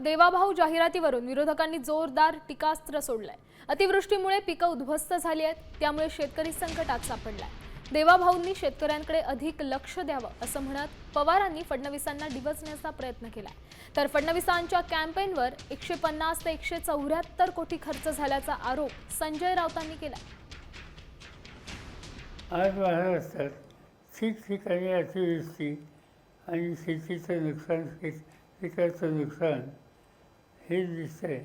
देवाभाऊ जाहिरातीवरून विरोधकांनी जोरदार टीकास्त्र सोडलंय. अतिवृष्टीमुळे पिकं उद्ध्वस्त झाली आहेत त्यामुळे शेतकरी संकटात सापडलाय. देवाभाऊंनी शेतकऱ्यांकडे अधिक लक्ष द्यावं असं म्हणत पवारांनी फडणवीसांना डिवचण्याचा प्रयत्न केलाय. तर फडणवीसांच्या कॅम्पेनवर एकशे पन्नास ते एकशे चौऱ्याहत्तर कोटी खर्च झाल्याचा आरोप संजय राऊतांनी केलाय. आज महाराष्ट्रात ठिकठिकाणी अतिवृष्टी आणि शेतीचं नुकसान पिकाचं नुकसान हे दिसतंय.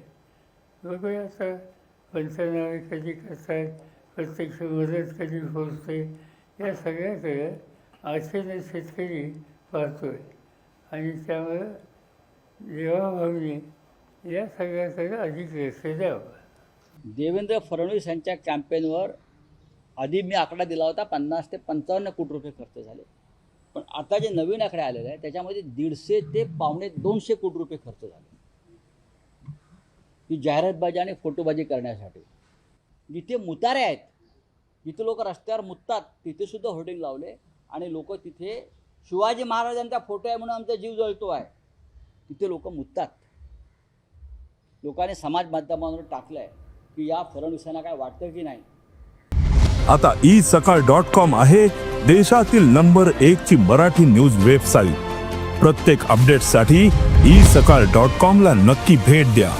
बघूया आता पंचनामे कधी करतायत प्रत्यक्ष मदत कधी पोचते या सगळ्याकडे आशेने शेतकरी पाहतोय. आणि त्यामुळं देवाभाऊने या सगळ्याकडे अधिक लक्ष द्यावं. देवेंद्र फडणवीस यांच्या कॅम्पेनवर आधी मी आकडा दिला होता पन्नास ते पंचावन्न कोटी रुपये खर्च झाले. पण आता जे नवीन आकडे आलेले आहे त्याच्यामध्ये दीडशे ते पावणे दोनशे कोटी रुपये खर्च झाले. की जाहिरातबाजी आणि फोटोबाजी करण्यासाठी. जिथे मुतारे आहेत जिथे लोक रस्त्यावर मुततात तिथेसुद्धा होर्डिंग लावले आणि लोक तिथे शिवाजी महाराजांचा फोटो आहे म्हणून आमचा जीव जळतो आहे. तिथे लोक मुततात. लोकांनी समाज माध्यमांवर टाकलं आहे की या फडणवीसांना काय वाटतं की नाही. आता ई सकाळ डॉट कॉम आहे देशातील नंबर एक ची मराठी न्यूज वेबसाईट. प्रत्येक अपडेटसाठी ई सकाळ डॉट कॉम ला नक्की भेट द्या.